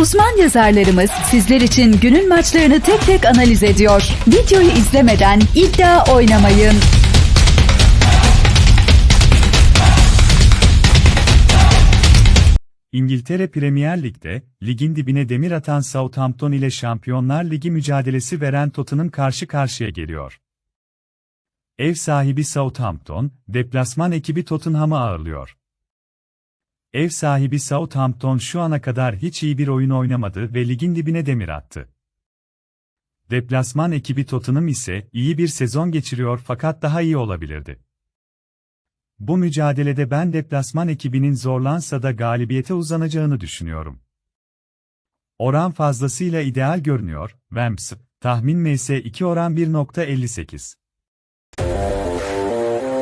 Uzman yazarlarımız sizler için günün maçlarını tek tek analiz ediyor. Videoyu izlemeden iddia oynamayın. İngiltere Premier Lig'de, ligin dibine demir atan Southampton ile Şampiyonlar Ligi mücadelesi veren Tottenham karşı karşıya geliyor. Ev sahibi Southampton, deplasman ekibi Tottenham'ı ağırlıyor. Ev sahibi Southampton şu ana kadar hiç iyi bir oyun oynamadı ve ligin dibine demir attı. Deplasman ekibi Tottenham ise iyi bir sezon geçiriyor fakat daha iyi olabilirdi. Bu mücadelede ben deplasman ekibinin zorlansa da galibiyete uzanacağını düşünüyorum. Oran fazlasıyla ideal görünüyor, Vamps, tahmin MS2 oran 1.58.